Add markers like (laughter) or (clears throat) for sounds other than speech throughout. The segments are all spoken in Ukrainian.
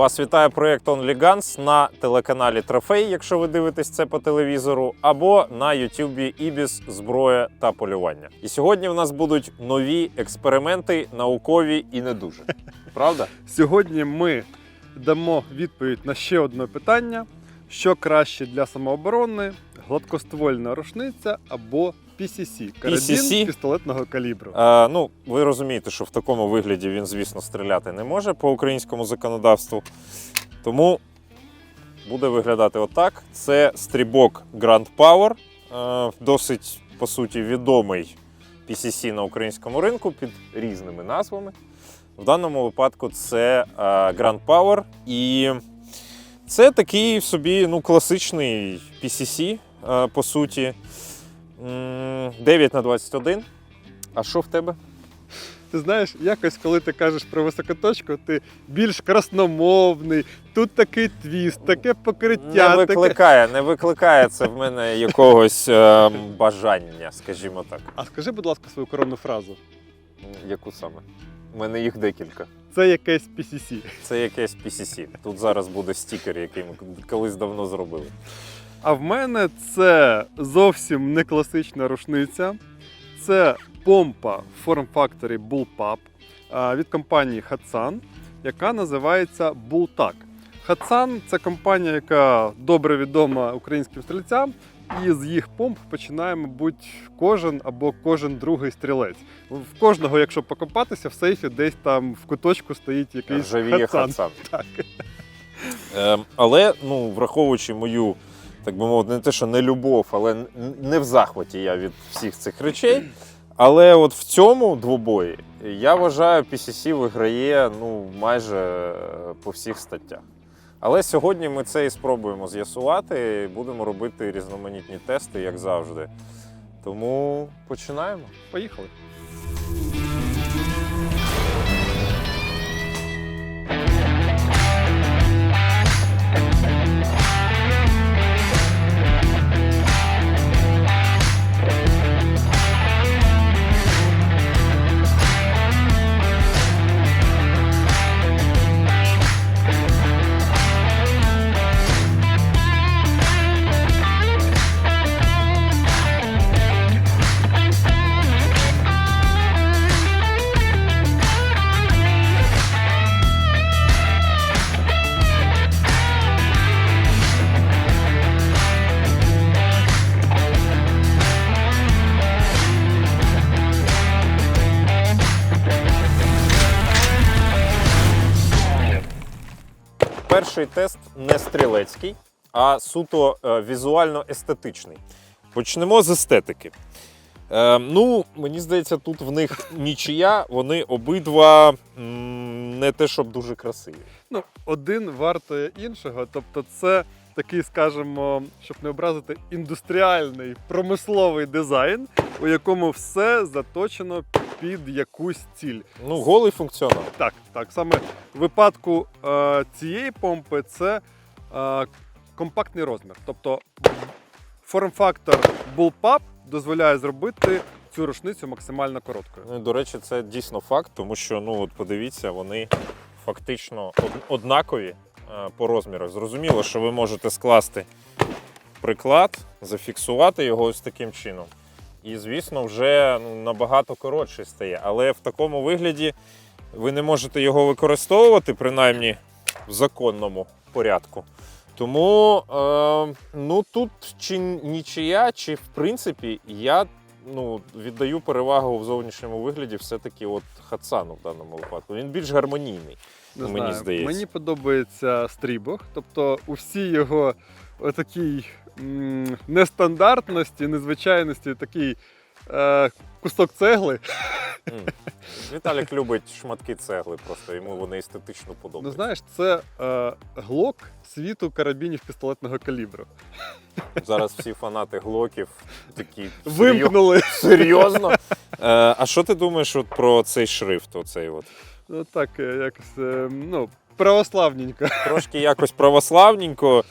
Вас вітає проєкт OnlyGuns на телеканалі Трофей, якщо ви дивитесь це по телевізору, або на Ютубі Ібіс Зброя та полювання. І сьогодні в нас будуть нові експерименти, наукові і не дуже. (laughs) Правда? Сьогодні ми дамо відповідь на ще одне питання: що краще для самооборони, гладкоствольна рушниця або PCC – карабін PCC? пістолетного калібру. Е, ну, ви розумієте, що в такому вигляді він, звісно, стріляти не може по українському законодавству. Тому буде виглядати отак. Це стрібок Grand Power, е, досить, по суті, відомий PCC на українському ринку під різними назвами. В даному випадку це е, Grand Power. І це такий собі ну, класичний PCC, е, по суті. М, 9 на 21. А що в тебе? Ти знаєш, якось коли ти кажеш про високоточку, ти більш красномовний, тут такий твіст, таке Не покриття. таке... викликає, не викликає це в мене якогось е, бажання, скажімо так. А скажи, будь ласка, свою коронну фразу. Яку саме? У мене їх декілька. Це якесь PCC. Це якесь PCC. Тут зараз буде стікер, який ми колись давно зробили. А в мене це зовсім не класична рушниця. Це помпа в форм-факторі Bullpup від компанії Hatsan, яка називається Bulltag. Hatsan – це компанія, яка добре відома українським стрільцям. І з їх помп починає, мабуть, кожен або кожен другий стрілець. В кожного, якщо покопатися, в сейфі десь там в куточку стоїть якийсь Hatsan. хатсан. Так. Е, але, ну, враховуючи мою, так би мовити, не те, що не любов, але не в захваті я від всіх цих речей. Але от в цьому двобої я вважаю, PCC виграє ну, майже е, по всіх статтях. Але сьогодні ми це і спробуємо з'ясувати. Будемо робити різноманітні тести, як завжди. Тому починаємо. Поїхали. Перший тест не стрілецький, а суто е, візуально-естетичний. Почнемо з естетики. Е, ну, мені здається, тут в них нічия, вони обидва не те, щоб дуже красиві. Ну, один вартує іншого. Тобто, це такий, скажімо, щоб не образити, індустріальний промисловий дизайн, у якому все заточено під якусь ціль. Ну, голий функціонал. Так, так, саме в випадку е, цієї помпи це е, компактний розмір. Тобто форм-фактор Bullpup дозволяє зробити цю рушницю максимально короткою. Ну, і, до речі, це дійсно факт, тому що, ну, от подивіться, вони фактично однакові е, по розмірах. Зрозуміло, що ви можете скласти приклад, зафіксувати його ось таким чином. І, звісно, вже ну, набагато коротший стає. Але в такому вигляді ви не можете його використовувати, принаймні в законному порядку. Тому е, ну, тут чи нічия, чи в принципі я ну, віддаю перевагу в зовнішньому вигляді все-таки от Хатсану в даному випадку. Він більш гармонійний. Не мені знаю. здається. Мені подобається стрібог, тобто у всій його отакій нестандартності, незвичайності, такий е, кусок цегли. М. Віталік любить шматки цегли, просто йому вони естетично Ну знаєш, це е, глок світу карабінів пістолетного калібру. Зараз всі фанати глоків такі Вимкнули. серйозно. Е, а що ти думаєш от про цей шрифт? Оцей от? Ну так, е, якось е, ну, православненько. Трошки якось православненько.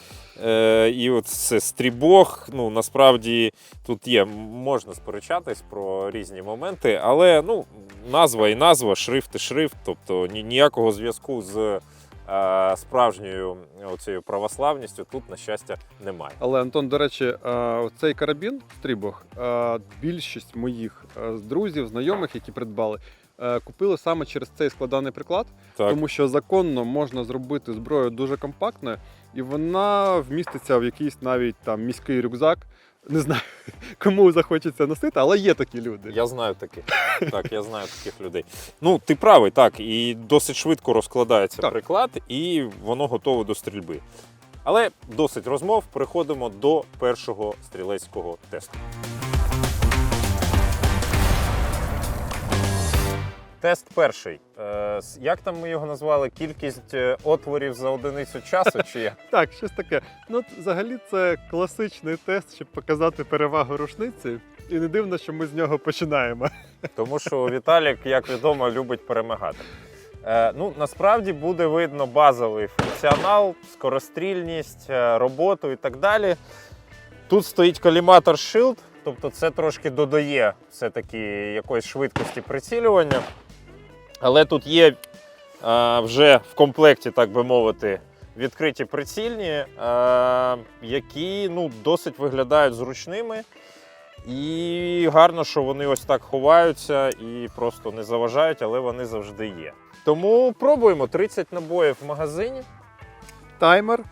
Е, і от це стрібог. Ну насправді тут є, можна сперечатись про різні моменти, але ну, назва і назва, шрифт і шрифт, тобто ні- ніякого зв'язку з е, справжньою оцією православністю тут, на щастя, немає. Але Антон, до речі, е, цей карабін стрібог, е, більшість моїх друзів, знайомих, які придбали, купили саме через цей складаний приклад, Так. тому що законно можна зробити зброю дуже компактною, і вона вміститься в якийсь навіть там міський рюкзак. Не знаю, (laughs) кому захочеться носити, але є такі люди. Я знаю таких. Так, я знаю таких людей. Ну, ти правий, так, і досить швидко розкладається Так. приклад, і воно готове до стрільби. Але досить розмов. Переходимо до першого стрілецького тесту. Тест перший. Е, Як там ми його назвали? Кількість е, отворів за одиницю часу? Чи як? (laughs) Так, щось таке. Ну, взагалі, це класичний тест, щоб показати перевагу рушниці. І не дивно, що ми з нього починаємо. (laughs) Тому що Віталік, як відомо, любить перемагати. Е, ну, насправді буде видно базовий функціонал, скорострільність, роботу і так далі. Тут стоїть коліматор Shield, тобто це трошки додає все-таки якоїсь швидкості прицілювання. Але тут є е, вже в комплекті, так би мовити, відкриті прицільні, е, які ну, досить виглядають зручними. І гарно, що вони ось так ховаються і просто не заважають, але вони завжди є. Тому пробуємо 30 набоїв в магазині. Таймер.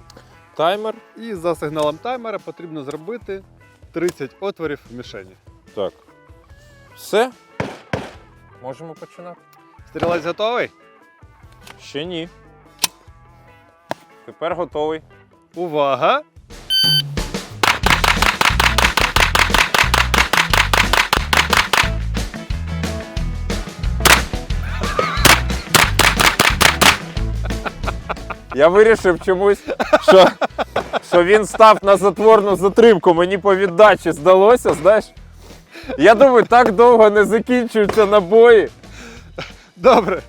Таймер. І за сигналом таймера потрібно зробити 30 отворів в мішені. Так. Все. Можемо починати. Стрілець готовий? Ще ні. Тепер готовий. Увага! Я вирішив чомусь, що, що він став на затворну затримку. Мені по віддачі здалося, знаєш. Я думаю, так довго не закінчуються набої. Добре.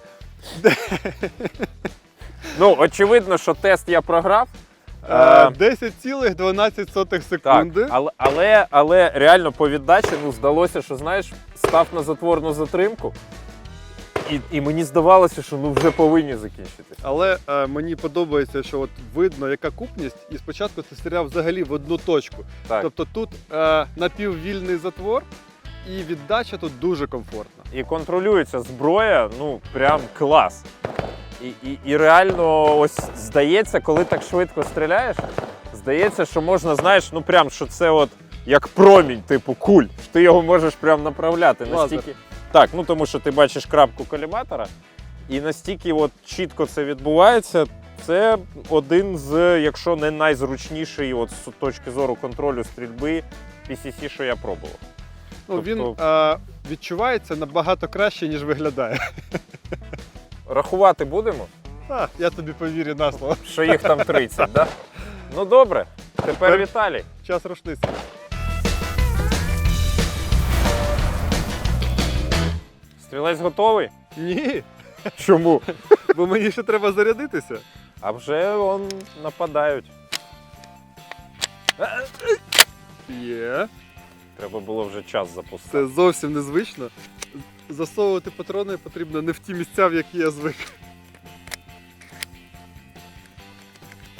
Ну, очевидно, що тест я програв. Е, Е, 10,12 Так, секунди. але, але, але реально по віддачі ну, здалося, що знаєш, став на затворну затримку. І, і мені здавалося, що ну вже повинні закінчити. Але е, мені подобається, що от видно, яка купність, і спочатку ти стріляв взагалі в одну точку. Так. Тобто тут е, напіввільний затвор, і віддача тут дуже комфортна. І контролюється зброя, ну прям клас. І, і, і реально, ось здається, коли так швидко стріляєш, здається, що можна, знаєш, ну прям що це от як промінь, типу куль. Ти його можеш прям направляти. Лазер. Настільки... Так, ну тому що ти бачиш крапку коліматора, і настільки от чітко це відбувається. Це один з, якщо не найзручніший, от з точки зору контролю стрільби PCC, що я пробував. Ну, Тобто- Він е, відчувається набагато краще, ніж виглядає. (laughs) Рахувати будемо? А, я тобі повірю на слово. Що їх там 30, да? Ну добре, тепер Тепер- Віталій. Час рушниці. Стрілець готовий? Ні, Чому? (laughs) бо мені ще треба зарядитися. А вже он нападають. Є. Треба було вже час запустити. Це зовсім незвично. Засовувати патрони потрібно не в ті місця, в які я звик.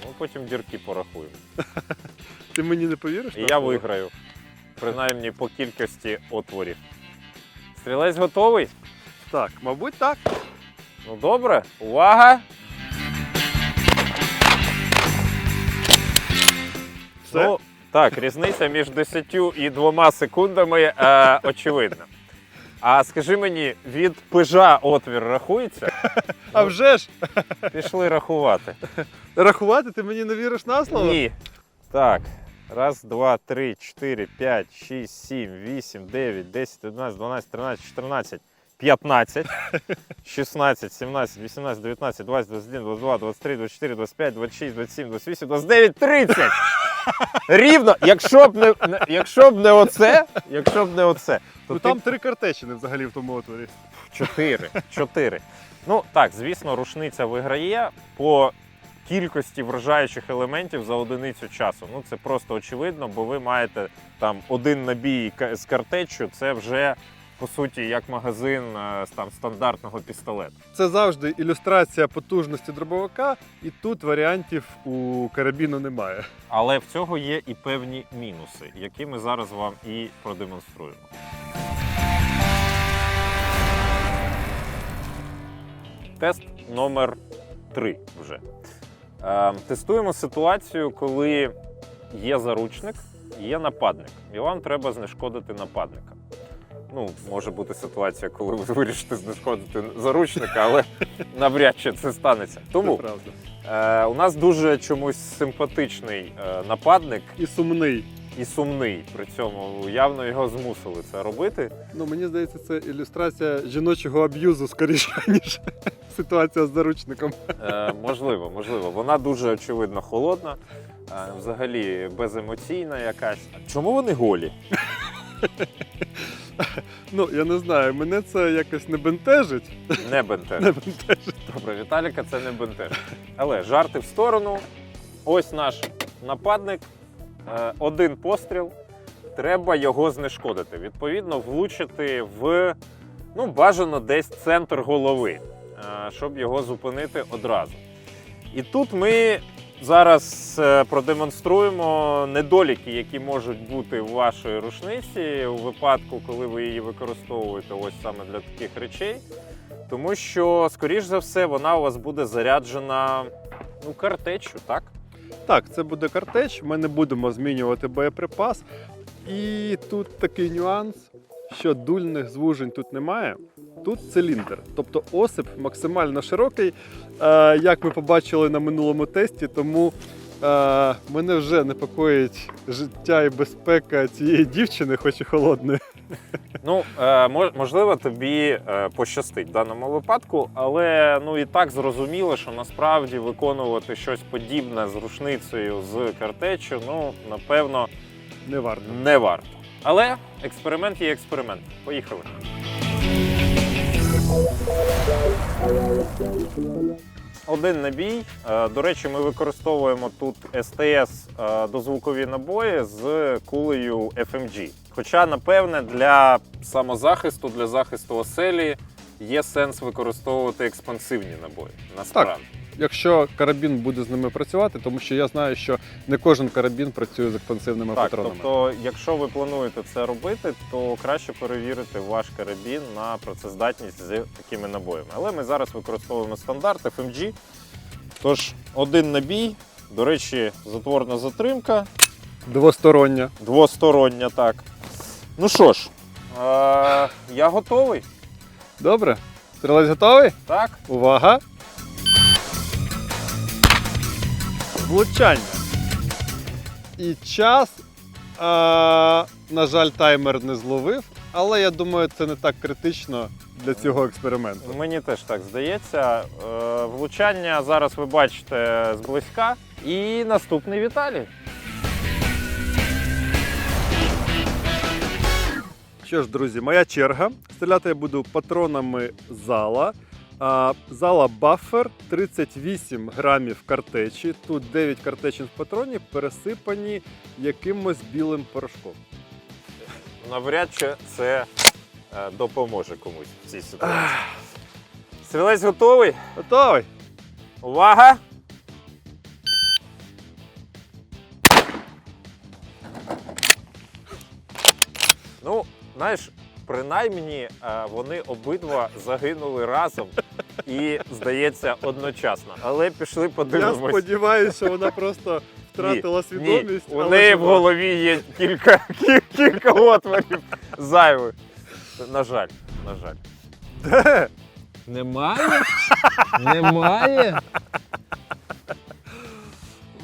Ну, потім дірки порахуємо. (laughs) Ти мені не повіриш? І я слово? виграю. Принаймні по кількості отворів. Стрілець готовий? Так, мабуть, так. Ну добре, увага! Все. Ну, так, різниця між 10 і 2 секундами е, очевидна. А скажи мені, від пижа отвір рахується? (laughs) а вже ж Пішли рахувати. рахувати ти мені не віриш на слово? Ні. Так. Раз, два, три, чотири, п'ять, шість, сім, вісім, дев'ять, десять, одинадцять, дванадцять, тринадцять, чотирнадцять, п'ятнадцять, шістнадцять, сімнадцять, вісімнадцять, дев'ятнадцять, двадцять, двадцять один, двадцять два, двадцять три, двадцять чотири, двадцять п'ять, двадцять шість, двадцять сім, двадцять вісім, двадцять дев'ять, тридцять. Рівно, якщо б не, не- якщо б не оце, якщо б не оце, то Ну ти там три картечини взагалі в тому отворі. Чотири. Чотири. Ну так, звісно, рушниця виграє по кількості вражаючих елементів за одиницю часу. Ну це просто очевидно, бо ви маєте там один набій ка- з картечю, це вже по суті, як магазин е, там, стандартного пістолету. Це завжди ілюстрація потужності дробовика, і тут варіантів у карабіну немає. Але в цього є і певні мінуси, які ми зараз вам і продемонструємо. Тест номер 3 вже. Е, тестуємо ситуацію, коли є заручник, є нападник, і вам треба знешкодити нападника. Ну, може бути ситуація, коли ви вирішите знешкодити заручника, але навряд чи це станеться. Тому. Е, у нас дуже чомусь симпатичний е, нападник І сумний. і сумний. При цьому явно його змусили це робити. Ну мені здається, це ілюстрація жіночого аб'юзу скоріше, (laughs) ніж ситуація з заручником. Е, можливо, можливо. Вона дуже очевидно холодна, е, взагалі беземоційна якась. Чому вони голі? (laughs) (laughs) Ну я не знаю, мене це якось не бентежить. Не (laughs) Не бентежить. бентежить. Добре, Віталіка це не бентежить. Але жарти в сторону. Ось наш нападник. Е, Один постріл. Треба його знешкодити. Відповідно, влучити в ну, бажано десь центр голови, е, щоб його зупинити одразу. І тут ми зараз е, продемонструємо недоліки, які можуть бути у вашої рушниці у випадку, коли ви її використовуєте ось саме для таких речей. Тому що, скоріш за все, вона у вас буде заряджена ну, картечю, так? Так, це буде картеч. Ми не будемо змінювати боєприпас. І тут такий нюанс, що дульних звужень тут немає. Тут циліндр, тобто осип максимально широкий, е, як ми побачили на минулому тесті, тому е, мене вже непокоїть життя і безпека цієї дівчини, хоч і холодної. Ну, е, можливо, тобі пощастить в даному випадку, але ну і так зрозуміло, що насправді виконувати щось подібне з рушницею з картечю, ну, напевно, Не варто. не варто. Але експеримент є експеримент. Поїхали. Один набій. Е, До речі, ми використовуємо тут СТС е, дозвукові набої з кулею FMG. Хоча, напевне, для самозахисту, для захисту оселі є сенс використовувати експансивні набої. Насправді. Якщо карабін буде з ними працювати, тому що я знаю, що не кожен карабін працює з експансивними Так, патронами. тобто, якщо ви плануєте це робити, то краще перевірити ваш карабін на працездатність з такими набоями. Але ми зараз використовуємо стандарт FMG. Тож, один набій, до речі, затворна затримка, Двостороння. двостороння, так. Ну що ж, е- я готовий. Добре. Стрілець готовий? Так, Увага! Влучання. І час. А, на жаль, таймер не зловив, але я думаю, це не так критично для цього експерименту. мені теж так здається. Е- влучання зараз ви бачите зблизька. І наступний Віталій. Що ж, друзі, моя черга. Стріляти я буду патронами зала. А, зала баффер 38 грамів картечі. Тут 9 картечних патронів пересипані якимось білим порошком. навряд чи це е, допоможе комусь в цій ситуації. Стрілець готовий? Готовий? Увага! Ну, знаєш, принаймні е, вони обидва загинули разом і, здається, одночасно. Але пішли Я сподіваюся, що вона просто втратила свідомість. Ні, у але неї в голові є кілька, кіль- кілька отворів зайвих. На жаль, на жаль. Де? Немає? Немає?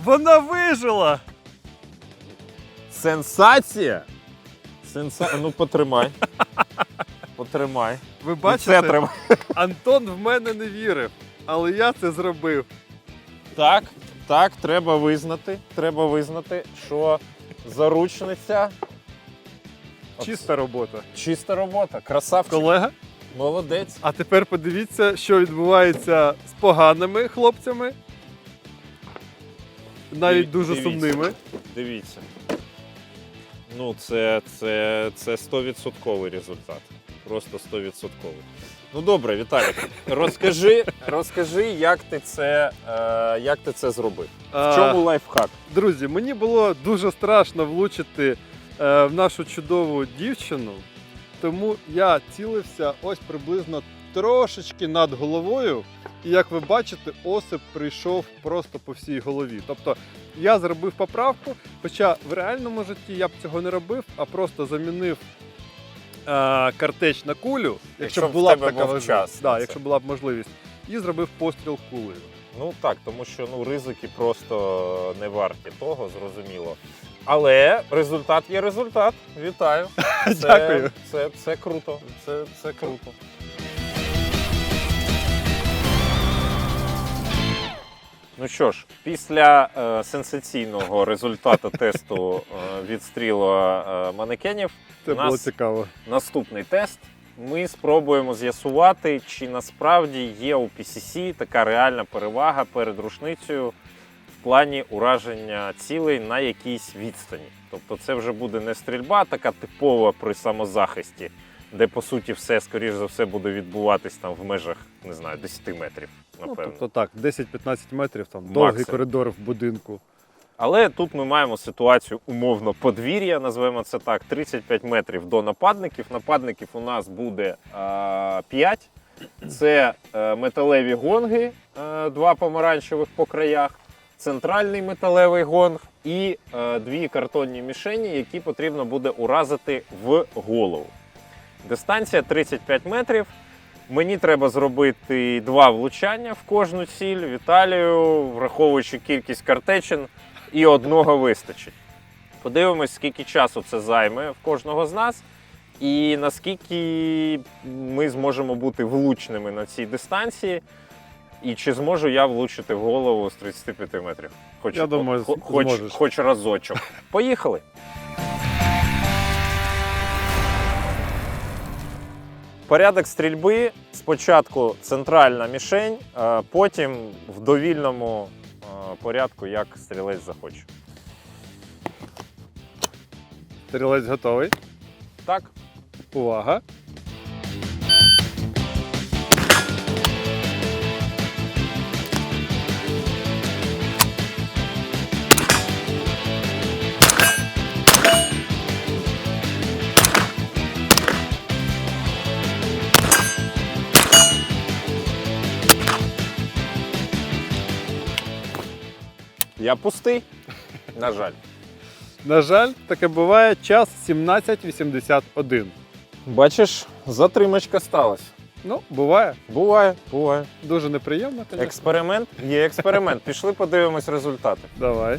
Вона вижила! Сенсація? Сенса... Ну, потримай. Потримай. Ви І це бачите. (laughs) Антон в мене не вірив, але я це зробив. Так, так, треба визнати. Треба визнати, що заручниця Чиста робота. чиста робота. Красавчик. Колега, Молодець. а тепер подивіться, що відбувається з поганими хлопцями. Навіть Диві- дуже дивіться. сумними. Дивіться. Ну, це, це, це 100% результат. Просто 100%. Ну добре, Віталік, розкажи, розкажи, як ти це, е, як ти це зробив. В чому лайфхак? Друзі, мені було дуже страшно влучити е, в нашу чудову дівчину, тому я цілився ось приблизно трошечки над головою. І як ви бачите, осип прийшов просто по всій голові. Тобто я зробив поправку, хоча в реальному житті я б цього не робив, а просто замінив е, картеч на кулю, якщо, Якщо б була б така був можливість. час Да, це. якщо була б можливість. І зробив постріл кулею. Ну так, тому що ну, ризики просто не варті того, зрозуміло. Але результат є результат. Вітаю. (laughs) Це, Дякую. Це, це круто. Це, це круто. Ну що ж, після е, сенсаційного результату (laughs) тесту е, відстрілу е, манекенів, Це У нас- було цікаво. наступний тест. Ми спробуємо з'ясувати, чи насправді є у PCC така реальна перевага перед рушницею в плані ураження цілей на якійсь відстані. Тобто це вже буде не стрільба, така типова при самозахисті, де по суті все, скоріш за все, буде відбуватись там в межах, не знаю, 10 метрів, Ну, напевно. тобто так, 10-15 метрів, там довгий Максимум. коридор в будинку. Але тут ми маємо ситуацію умовно подвір'я, називаємо це так: 35 метрів до нападників. Нападників у нас буде а, 5. Це е, металеві гонги, е, два помаранчевих по краях, центральний металевий гонг і е, дві картонні мішені, які потрібно буде уразити в голову. Дистанція 35 метрів. Мені треба зробити два влучання в кожну ціль. Віталію, враховуючи кількість картечин, і одного вистачить. Подивимось, скільки часу це займе в кожного з нас, і наскільки ми зможемо бути влучними на цій дистанції. І чи зможу я влучити в голову з 35 метрів? Хоч, Я думаю, хо- хоч, хоч разочок. Поїхали. Порядок стрільби спочатку центральна мішень, потім в довільному е, порядку, як стрілець захоче. Стрілець готовий. Так, Увага. Я пустий. На жаль. На жаль, таке буває час 17.81. Бачиш, затримочка сталася. Ну, буває. Буває, буває. Дуже неприємно, звісно. Експеримент є експеримент. Пішли, подивимось результати. Давай.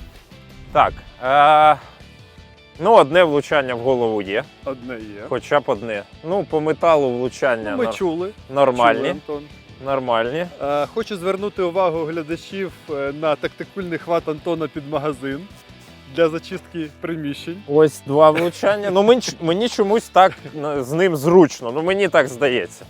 Так. Е- ну, одне влучання в голову є, Одне є. хоча б одне. Ну, по металу влучання Ну, ми нор- чули. нормальні. Чули, Антон. Нормальні. Е, хочу звернути увагу глядачів е, на тактикульний хват Антона під магазин для зачистки приміщень. Ось два влучання. Ну, мені, мені чомусь так з ним зручно. Ну, мені так здається.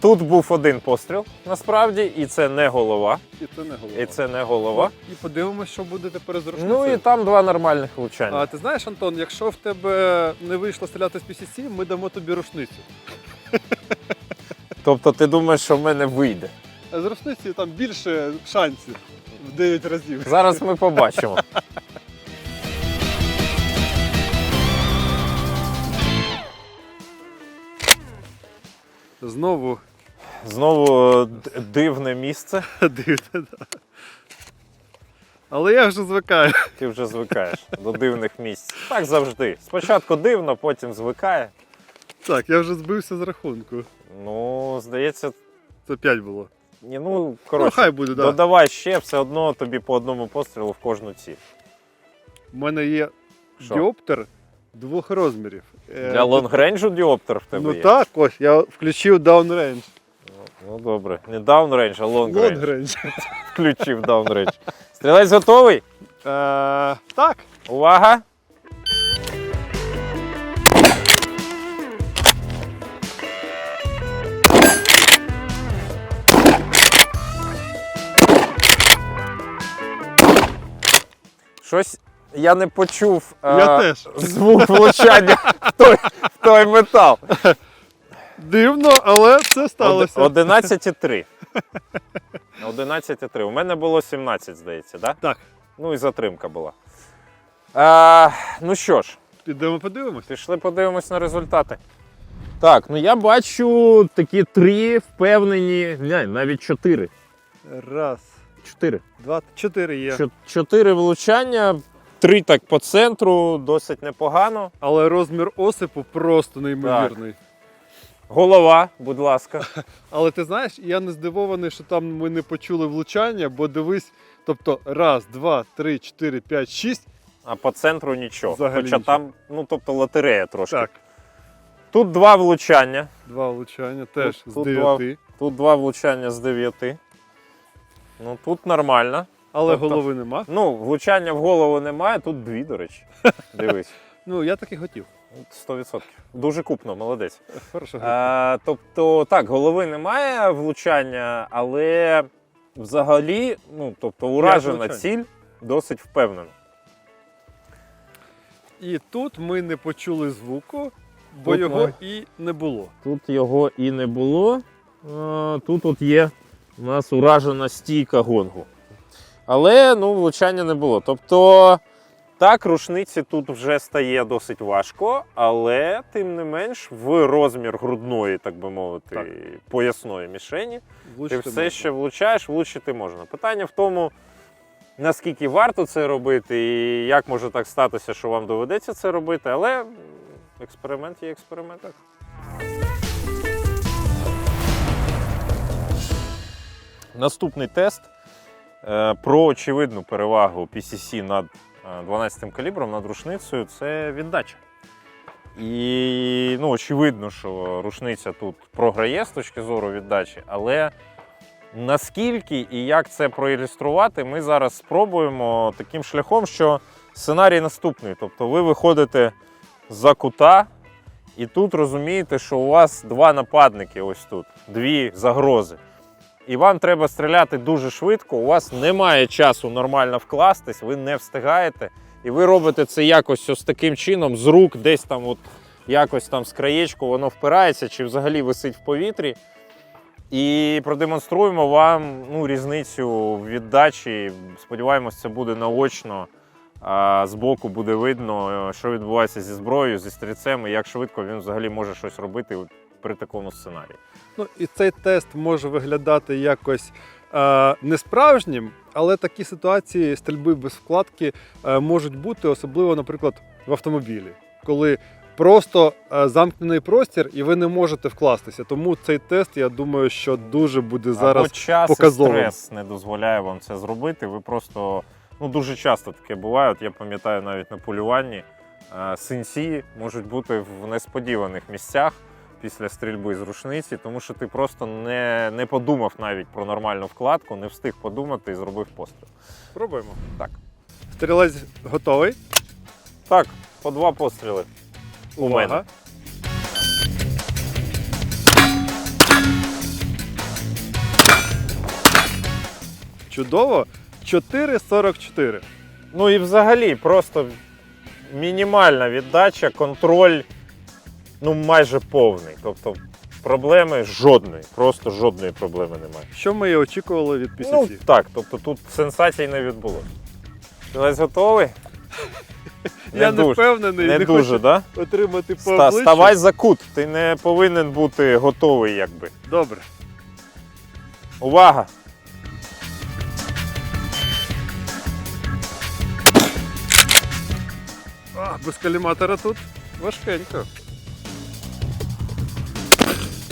Тут був один постріл, насправді, і це не голова. І це не голова. І це не голова. І подивимось, що буде тепер з рушницею. Ну і там два нормальних влучання. А ти знаєш, Антон, якщо в тебе не вийшло стріляти з PCC, ми дамо тобі рушницю. Тобто ти думаєш, що в мене вийде. А з рушниці там більше шансів в 9 разів. Зараз ми побачимо. Знову Знову е, д- дивне місце. (laughs) дивно. да. Але я вже звикаю. Ти вже звикаєш до дивних місць. Так завжди. Спочатку дивно, потім звикає. Так, я вже збився з рахунку. Ну, здається, Це 5 було. ні, ну Ну, коротше, хай буде, так. Да. додавай ще все одно тобі по одному пострілу в кожну ціль. У мене є Що? діоптер двох розмірів. Е, Для лонгренджу діоптер в тебе Ну є. так, ось, я включив даунрейндж. Ну добре. Не даунрендж, а лонгрендж. Лонгрейндж. Включив даунрендж. Стрілець готовий? Е, так. Увага! Щось я не почув Я е, теж. звук влучання в той, в той метал. Дивно, але це сталося. 11,3. 11,3. У мене було 17, здається, да? Так, Ну і затримка була. А, ну що ж, підемо подивимось. пішли подивимось на результати. Так, ну я бачу такі три впевнені, ні, навіть чотири. Раз, Чотири. два, чотири є. Чо- Чотири влучання, три так по центру, досить непогано. Але розмір осипу просто неймовірний. Голова, будь ласка. (laughs) Але ти знаєш, я не здивований, що там ми не почули влучання, бо дивись, тобто раз, два, три, чотири, п'ять, шість. А по центру нічого. Взагалі Хоча нічого. там, ну тобто лотерея трошки. Так, Тут два влучання. два влучання теж Тут- з тут дев'яти. Тут два влучання з дев'яти. Ну тут нормально. Але Тобто- голови нема. Ну, влучання в голову немає, тут дві, до речі. (laughs) Дивись. Ну, я так і хотів. 100%. Дуже купно, молодець. А, тобто, так, голови немає влучання, але взагалі, ну, тобто, уражена ціль досить впевнена. І тут ми не почули звуку, бо Тут його ми- і не було. Тут його і не було. А, Тут от є у нас уражена стійка гонгу. Але ну, влучання не було. Тобто, так, рушниці тут вже стає досить важко, але тим не менш, в розмір грудної, так би мовити, Так. поясної мішені, Влучити ти все можна. ще влучаєш, влучити можна. Питання в тому, наскільки варто це робити, і як може так статися, що вам доведеться це робити, але експеримент є експеримент. Наступний тест е, про очевидну перевагу PCC над е, 12 калібром над рушницею це віддача. І ну, очевидно, що рушниця тут програє з точки зору віддачі, але наскільки і як це проілюструвати, ми зараз спробуємо таким шляхом, що сценарій наступний. Тобто ви виходите за кута, і тут розумієте, що у вас два нападники ось тут, дві загрози. І вам треба стріляти дуже швидко, у вас немає часу нормально вкластись, ви не встигаєте. І ви робите це якось ось таким чином, з рук, десь там, от якось там з краєчку воно впирається чи взагалі висить в повітрі. І продемонструємо вам ну, різницю в віддачі. Сподіваємось, це буде наочно. А збоку буде видно, що відбувається зі зброєю, зі стрільцем, і як швидко він взагалі може щось робити при такому сценарії. Ну, і цей тест може виглядати якось е, несправжнім, але такі ситуації стрільби без вкладки е, можуть бути, особливо, наприклад, в автомобілі, коли просто е, замкнений простір і ви не можете вкластися. Тому цей тест, я думаю, що дуже буде Або зараз. час показовим. і стрес не дозволяє вам це зробити. Ви просто ну дуже часто таке буває. От я пам'ятаю навіть на полюванні е, синці можуть бути в несподіваних місцях після стрільби з рушниці, тому що ти просто не, не подумав навіть про нормальну вкладку, не встиг подумати і зробив постріл. Спробуємо. Так. Стрілець готовий. Так, по два постріли. У мене. Чудово. 4,44. Ну і взагалі просто мінімальна віддача, контроль ну майже повний. Тобто проблеми жодної, просто жодної проблеми немає. Що ми і очікували від PCC? Ну так, тобто тут сенсацій не відбулося. Ти весь готовий? (laughs) Я не впевнений, не не, дуже, хочу да? отримати по обличчю. ставай за кут, ти не повинен бути готовий, якби. Добре. Увага! А, без каліматора тут важкенько.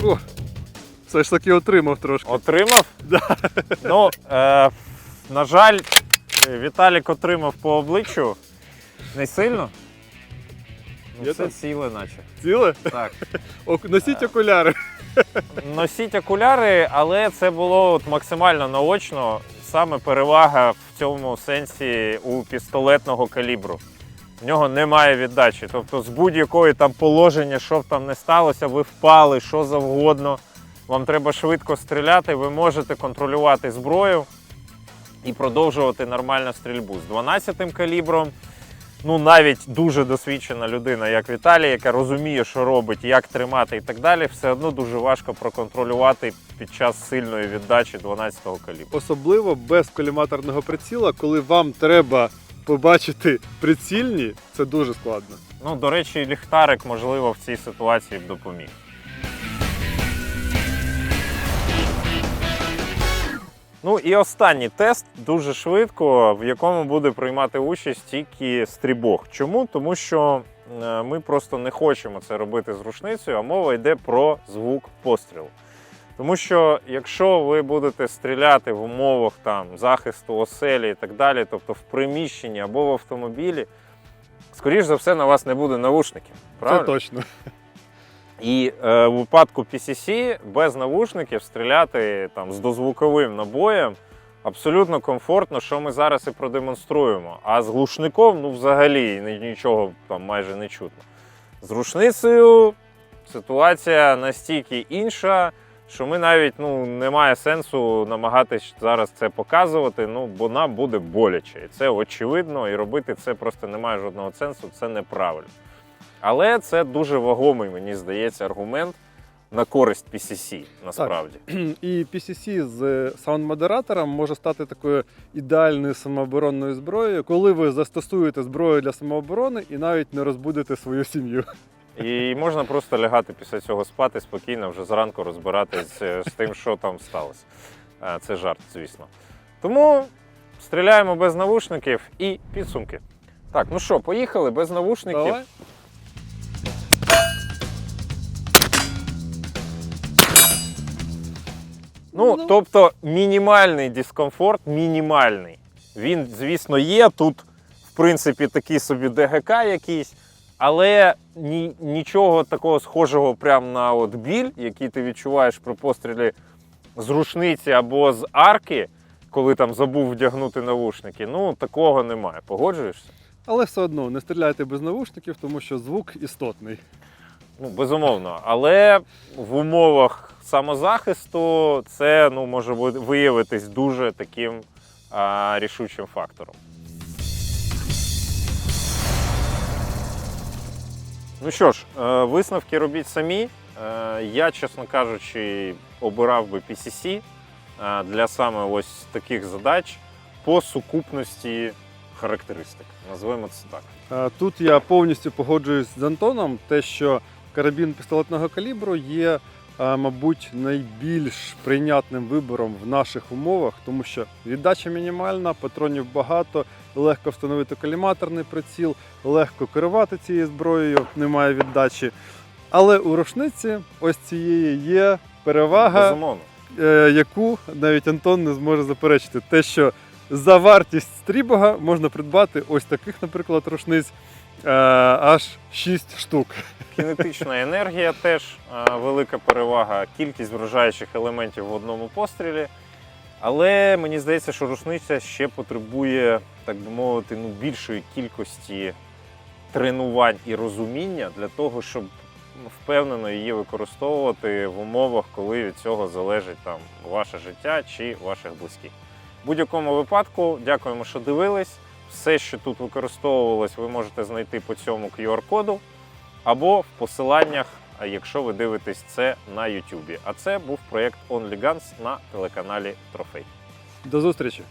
О, все ж таки отримав трошки. Отримав? Да. Ну, е, на жаль, Віталік отримав по обличчю не сильно. Ну, Є це там? ціле, наче. Ціле? Так. О, носіть окуляри. Носіть окуляри, але це було от максимально наочно. Саме перевага в цьому сенсі у пістолетного калібру. В нього немає віддачі. Тобто з будь-якої там положення, що б там не сталося, ви впали, що завгодно. Вам треба швидко стріляти, ви можете контролювати зброю і продовжувати нормальну стрільбу. З 12-м калібром ну навіть дуже досвідчена людина, як Віталій, яка розуміє, що робить, як тримати і так далі, все одно дуже важко проконтролювати під час сильної віддачі 12-го калібру. Особливо без коліматорного приціла, коли вам треба побачити прицільні, це дуже складно. Ну, до речі, ліхтарик, можливо, в цій ситуації б допоміг. Ну і останній тест дуже швидко, в якому буде приймати участь тільки стрібог. Чому? Тому що е, ми просто не хочемо це робити з рушницею, а мова йде про звук пострілу. Тому що якщо ви будете стріляти в умовах там захисту оселі і так далі, тобто в приміщенні або в автомобілі, скоріш за все на вас не буде навушників. Правильно? Це точно. І е, у випадку PCC без навушників стріляти там з дозвуковим набоєм абсолютно комфортно, що ми зараз і продемонструємо. А з глушником ну взагалі нічого там майже не чутно. З рушницею ситуація настільки інша, що ми навіть ну, немає сенсу намагатись зараз це показувати, ну бо нам буде боляче. І це очевидно, і робити це просто немає жодного сенсу, це неправильно. Але це дуже вагомий, мені здається, аргумент на користь PCC, насправді. (clears throat) І PCC з саунд-модератором може стати такою ідеальною самооборонною зброєю, коли ви застосуєте зброю для самооборони і навіть не розбудете свою сім'ю. І можна просто лягати після цього спати спокійно, вже зранку розбиратись е, з тим, що там сталося. Е, Це жарт, звісно. Тому стріляємо без навушників і підсумки. Так, ну що, поїхали без навушників. Давай. Ну, Ну. тобто мінімальний дискомфорт, мінімальний. Він, звісно, є. Тут, в принципі, такий собі ДГК якийсь, але ні, нічого такого схожого прямо на от біль, який ти відчуваєш при пострілі з рушниці або з арки, коли там забув вдягнути навушники. Ну, такого немає. Погоджуєшся? Але все одно не стріляйте без навушників, тому що звук істотний. Ну, безумовно. Але в умовах самозахисту це ну, може виявитись дуже таким а, рішучим фактором. Ну що ж, е, висновки робіть самі. Е, Я, чесно кажучи, обирав би PCC е, для саме ось таких задач по сукупності характеристик. Назвемо це так. Тут я повністю погоджуюсь з Антоном, те, що карабін пістолетного калібру є, мабуть, найбільш прийнятним вибором в наших умовах, тому що віддача мінімальна, патронів багато, легко встановити коліматорний приціл, легко керувати цією зброєю, немає віддачі. Але у рушниці ось цієї є перевага Безумовно. е, яку навіть Антон не зможе заперечити. Те, що за вартість стрібога можна придбати ось таких, наприклад, рушниць аж 6 штук. Кінетична енергія теж е, велика перевага, кількість вражаючих елементів в одному пострілі. Але мені здається, що рушниця ще потребує, так би мовити, ну, більшої кількості тренувань і розуміння для того, щоб впевнено її використовувати в умовах, коли від цього залежить там ваше життя чи ваших близьких. В будь-якому випадку, дякуємо, що дивились. Все, що тут використовувалось, ви можете знайти по цьому QR-коду або в посиланнях, якщо ви дивитесь це на YouTube. А це був проєкт OnlyGuns на телеканалі Трофей. До зустрічі!